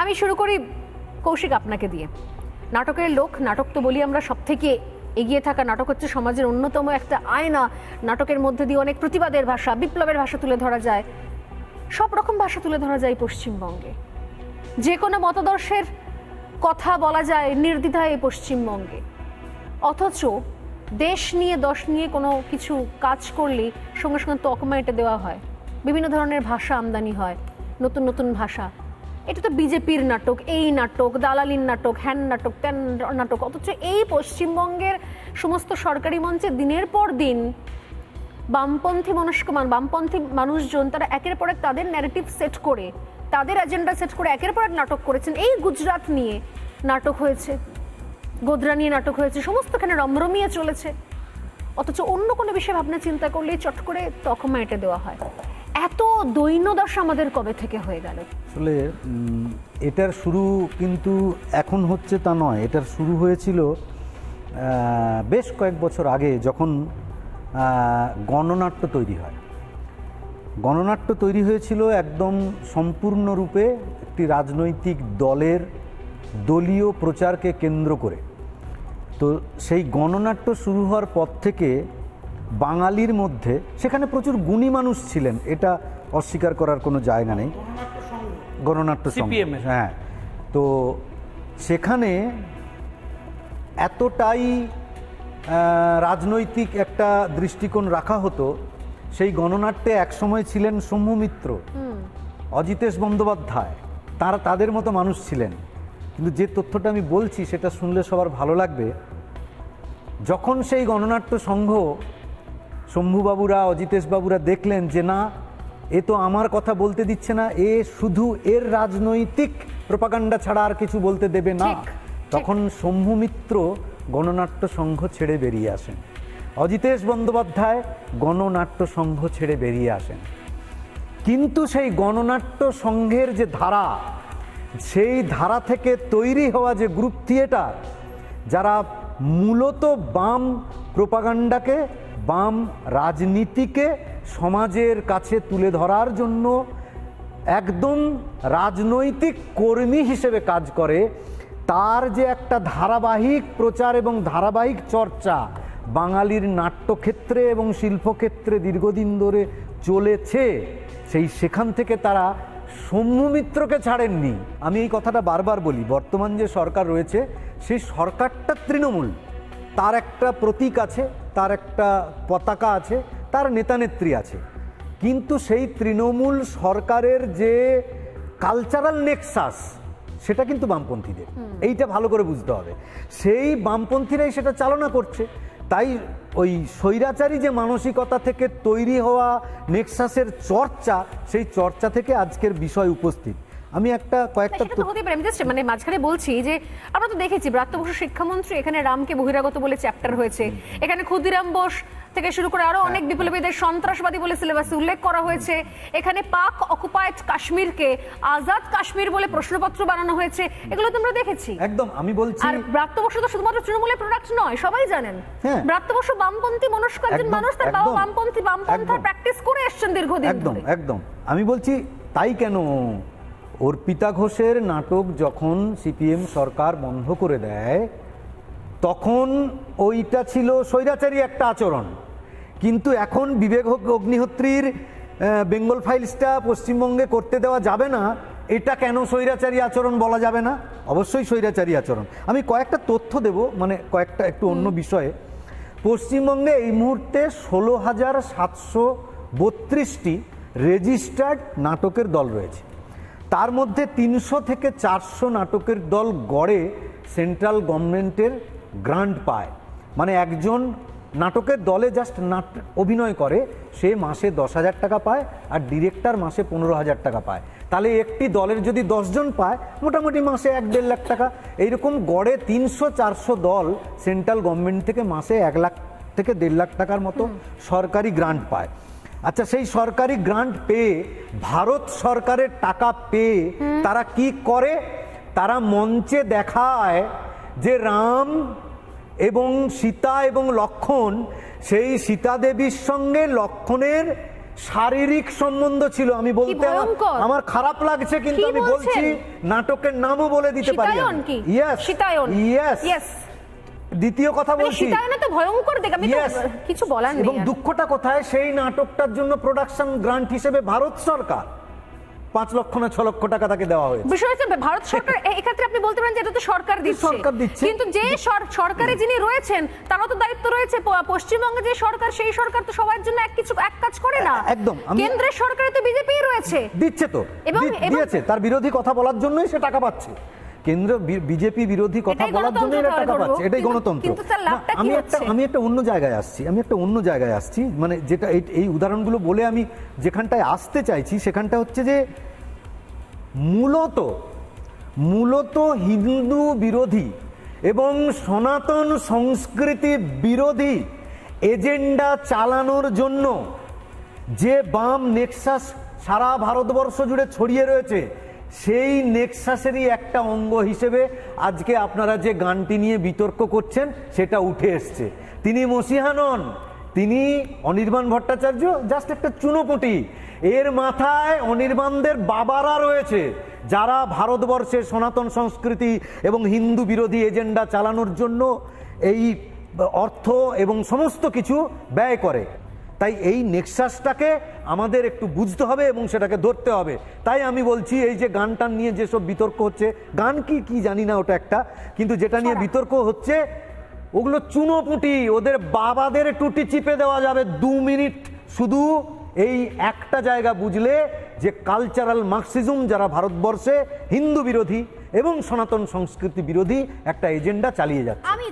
আমি শুরু করি কৌশিক আপনাকে দিয়ে। নাটকের লোক, নাটক তো বলি আমরা সব থেকে এগিয়ে থাকা নাটক হচ্ছে সমাজের অন্যতম একটা আয়না। নাটকের মধ্যে দিয়ে অনেক প্রতিবাদের ভাষা, বিপ্লবের ভাষা তুলে ধরা যায়। সব রকম ভাষা তুলে ধরা যায় পশ্চিমবঙ্গে। যে কোনো মতাদর্শের কথা বলা যায় নির্দ্বিধায় পশ্চিমবঙ্গে। অথচ দেশ নিয়ে, দশ নিয়ে কোনো কিছু কাজ করলে সঙ্গে সঙ্গে তকমা এঁটে দেওয়া হয়। বিভিন্ন ধরনের ভাষা আমদানি হয়, নতুন নতুন ভাষা। এটা তো বিজেপির নাটক, এই নাটক, দালালির নাটক, হ্যান নাটক, ত্যান নাটক, অথচ এই পশ্চিমবঙ্গের সমস্ত সরকারি মঞ্চে দিনের পর দিন বামপন্থী মনস্কমান বামপন্থী মানুষজন তারা একের পর এক তাদের ন্যারেটিভ সেট করে, তাদের এজেন্ডা সেট করে একের পর এক নাটক করেছেন। এই গুজরাট নিয়ে নাটক হয়েছে, গোদরা নিয়ে নাটক হয়েছে, সমস্তখানে রমরমিয়ে চলেছে। অথচ অন্য কোনো বিষয়ে ভাবনা চিন্তা করলে চট করে তখমা এঁটে দেওয়া হয়। এত দৈন্যদশা আমাদের কবে থেকে হয়ে গেল? আসলে এটার শুরু কিন্তু এখন হচ্ছে তা নয়। এটার শুরু হয়েছিল বেশ কয়েক বছর আগে যখন গণনাট্য তৈরি হয়। গণনাট্য তৈরি হয়েছিল একদম সম্পূর্ণরূপে একটি রাজনৈতিক দলের দলীয় প্রচারকে কেন্দ্র করে। তো সেই গণনাট্য শুরু হওয়ার পর থেকে বাঙালির মধ্যে সেখানে প্রচুর গুণী মানুষ ছিলেন এটা অস্বীকার করার কোনো জায়গা নেই। গণনাট্য সংঘ হ্যাঁ তো সেখানে এতটাই রাজনৈতিক একটা দৃষ্টিকোণ রাখা হতো সেই গণনাট্যে একসময় ছিলেন সৌম্য মিত্র অজিতেশ বন্দ্যোপাধ্যায় তারা তাদের মতো মানুষ ছিলেন। কিন্তু যে তথ্যটা আমি বলছি সেটা শুনলে সবার ভালো লাগবে। যখন সেই গণনাট্য সংঘ শম্ভুবাবুরা অজিতেশ বাবুরা দেখলেন যে না এ তো আমার কথা বলতে দিচ্ছে না এ শুধু এর রাজনৈতিক প্রপাগান্ডা ছাড়া আর কিছু বলতে দেবে না। তখন শম্ভু মিত্র গণনাট্য সংঘ ছেড়ে বেরিয়ে আসেন। অজিতেশ বন্দ্যোপাধ্যায় গণনাট্য সংঘ ছেড়ে বেরিয়ে আসেন। কিন্তু সেই গণনাট্য সংঘের যে ধারা সেই ধারা থেকে তৈরি হওয়া যে গ্রুপ থিয়েটার যারা মূলত বাম প্রোপাগান্ডাকে বাম রাজনীতিকে সমাজের কাছে তুলে ধরার জন্য একদম রাজনৈতিক কর্মী হিসেবে কাজ করে, তার যে একটা ধারাবাহিক প্রচার এবং ধারাবাহিক চর্চা বাঙালির নাট্যক্ষেত্রে এবং শিল্পক্ষেত্রে দীর্ঘদিন ধরে চলেছে, সেই সেখান থেকে তারা সৌম্য মিত্রকে ছাড়েননি। আমি এই কথাটা বারবার বলি, বর্তমান যে সরকার রয়েছে, সেই সরকারটা তৃণমূল, তার একটা প্রতীক আছে তার একটা পতাকা আছে তার নেতানেত্রী আছে। কিন্তু সেই তৃণমূল সরকারের যে কালচারাল নেক্সাস সেটা কিন্তু বামপন্থীদের। এইটা ভালো করে বুঝতে হবে। সেই বামপন্থীরাই সেটা চালনা করছে। তাই ওই স্বৈরাচারী যে মানসিকতা থেকে তৈরি হওয়া নেক্সাসের চর্চা সেই চর্চা থেকে আজকের বিষয় উপস্থিত। আমি একটা কয়েকটা তো হতেই পারে। আমি just মানে মাঝখানে বলছি যে আমরা তো দেখেছি ব্রাত্য বসু শিক্ষামন্ত্রী এখানে রামকে বহিরাগত বলে চ্যাপ্টার হয়েছে। এখানে ক্ষুদিরাম বোস থেকে শুরু করে আরও অনেক বিপ্লবীদের সন্ত্রাসবাদী বলে সিলেবাসে উল্লেখ করা হয়েছে। এখানে পাক অকুপায়েড কাশ্মীরকে আজাদ কাশ্মীর বলে প্রশ্নপত্র বানানো হয়েছে। এগুলো তো আমরা দেখেছি? একদম আমি বলছি আর ব্রাত্য বসু তো শুধুমাত্র তৃণমূলের প্রোডাক্ট নয় সবাই জানেন। হ্যাঁ। ব্রাত্য বসু বামপন্থী মনস্ক একজন মানুষ তার বাবা বামপন্থী বামপন্থার একদম। প্র্যাকটিস করে এসছেন দীর্ঘদিন একদম একদম। আমি বলছি তাই কেন? অর্পিতা ঘোষের নাটক যখন সিপিএম সরকার বন্ধ করে দেয় তখন ওইটা ছিল স্বৈরাচারী একটা আচরণ। কিন্তু এখন বিবেক অগ- অগ্নিহোত্রীর বেঙ্গল ফাইলসটা পশ্চিমবঙ্গে করতে দেওয়া যাবে না এটা কেন স্বৈরাচারী আচরণ বলা যাবে না? অবশ্যই স্বৈরাচারী আচরণ। আমি কয়েকটা তথ্য দেব মানে কয়েকটা একটু অন্য বিষয়ে। পশ্চিমবঙ্গে এই মুহূর্তে ষোলো হাজার সাতশো বত্রিশটি রেজিস্টার্ড নাটকের দল রয়েছে। তার মধ্যে তিনশো থেকে চারশো নাটকের দল গড়ে সেন্ট্রাল গভর্নমেন্টের গ্রান্ট পায়। মানে একজন নাটকের দলে জাস্ট নাট অভিনয় করে সে মাসে দশ হাজার টাকা পায় আর ডিরেক্টর মাসে পনেরো হাজার টাকা পায়। তাহলে একটি দলের যদি দশজন পায় মোটামুটি মাসে এক দেড় লাখ টাকা। এইরকম গড়ে তিনশো চারশো দল সেন্ট্রাল গভর্নমেন্ট থেকে মাসে এক লাখ থেকে দেড় লাখ টাকার মতো সরকারি গ্রান্ট পায়। আচ্ছা সেই সরকারি গ্রান্ট পেয়ে ভারত সরকারের টাকা পেয়ে তারা কি করে? তারা মঞ্চে দেখায় যে রাম এবং সীতা এবং লক্ষণ সেই সীতা দেবীর সঙ্গে লক্ষণের শারীরিক সম্বন্ধ ছিল। আমি বলতে আমার- খারাপ লাগছে কিন্তু আমি বলছি নাটকের নামও বলে দিতে পারি ইয়েস ইয়েস দ্বিতীয় কথা মানে বলছি। তো ভয়ঙ্কর দেখে আমি কিছু বলার নেই এবং দুঃখটা কোথায়? সেই নাটকটার জন্য প্রোডাকশন গ্রান্ট হিসেবে ভারত সরকার পাঁচ লক্ষ না ছ লক্ষ টাকা তাকে দেওয়া হয়েছে। বিষয় হচ্ছে ভারত সরকার এক্ষেত্রে আপনি বলতে পারেন যে এটা তো সরকার দিচ্ছে। সরকার দিচ্ছে। কিন্তু যে সর- সরকারে যিনি রয়েছেন তারও তো দায়িত্ব রয়েছে। পশ্চিমবঙ্গে যে সরকার সেই সরকার তো সবার জন্য এক কিছু এক কাজ করে না। একদম, কেন্দ্রের সরকারে তো বিজেপি রয়েছে। দিচ্ছে তো। এবং- দিয়েছে। তার বিরোধী কথা বলার জন্যই সে টাকা পাচ্ছে। কেন্দ্র বিজেপি বিরোধী কথা বলার জন্য এরা টাকা পাচ্ছে এটাই গণতন্ত্র। আমি একটা আমি একটা অন্য জায়গায় আসছি আমি একটা অন্য জায়গায় আসছি মানে যেটা এই- এই উদাহরণগুলো বলে আমি যেখানটায় আসতে চাইছি সেখানটা হচ্ছে যে মূলত মূলত হিন্দু বিরোধী এবং সনাতন সংস্কৃতি বিরোধী এজেন্ডা চালানোর জন্য যে বাম নেক্সাস সারা ভারতবর্ষ জুড়ে ছড়িয়ে রয়েছে সেই নেক্সাসেরই একটা অঙ্গ হিসেবে আজকে আপনারা যে গানটি নিয়ে বিতর্ক করছেন, সেটা উঠে এসছে। তিনি মসিহা নন, তিনি অনির্বাণ ভট্টাচার্য, জাস্ট একটা চুনোপুটি। এর মাথায় অনির্বাণদের বাবারা রয়েছে, যারা ভারতবর্ষে সনাতন সংস্কৃতি এবং হিন্দু বিরোধী এজেন্ডা চালানোর জন্য এই অর্থ এবং সমস্ত কিছু ব্যয় করে। তাই এই নেক্সাসটাকে আমাদের একটু বুঝতে হবে এবং সেটাকে ধরতে হবে। তাই আমি বলছি এই যে গানটান নিয়ে যেসব বিতর্ক হচ্ছে গান কি কি জানি না ওটা একটা কিন্তু যেটা নিয়ে বিতর্ক হচ্ছে ওগুলো চুনোপুটি ওদের বাবাদের টুটি চিপে দেওয়া যাবে দু মিনিট। শুধু এই একটা জায়গা বুঝলে যে কালচারাল মার্কসিজম যারা ভারতবর্ষে হিন্দু বিরোধী এবং সনাতন সংস্কৃতি বিরোধী একটা এজেন্ডা চালিয়ে যাচ্ছে। আমি